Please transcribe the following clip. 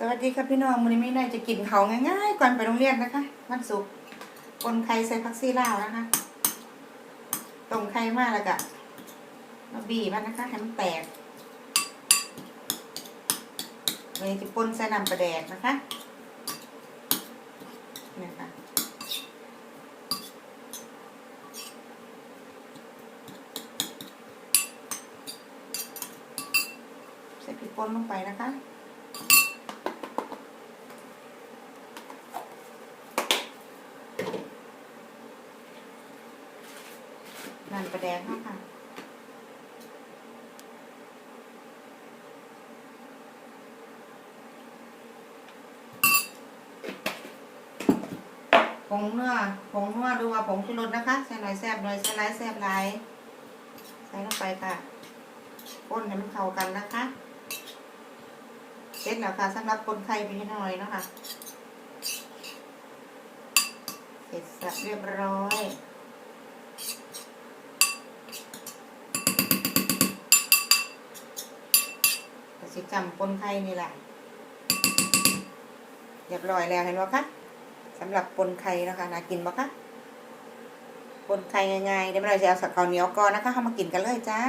สวัสดีครับพี่น้องมื้อนี้ไม่ได้จะกินเขาง่ายๆ ก่อนไปโรงเรียนนะคะวันศุกร์ปนไข่ใส่ผักซี่ลาวนะคะต้มไข่มากแล้วก็มาบีบมันนะคะให้มันแตกเลยจะปนใส่น้ำปลาแดกนะคะนี่ค่ะใส่พริกป่นลงไปนะคะ น้ำปลาแดงค่ะค่ะผงเนื้อผงนัวดูว่าผงชูรสนะคะ ใส่หน่อยแซ่บหน่อยใส่หลายแซ่บหลายใส่ลงไปค่ะก้นให้มันเข้ากันนะคะเสร็จแล้วค่ะสำหรับคนไข่ไปนิดหน่อยเนาะคะเสร็จสับเรียบร้อย สิจำปนไข่นี่แหละเรียบร้อยแล้วเห็นไหมคะสำหรับปนไข่นะคะน่ากินบ่คะปนไข่ง่ายๆเดี๋ยวเราจะเอาสักข้าวเหนียวก่อนนะคะเข้ามากินกันเลยจ้า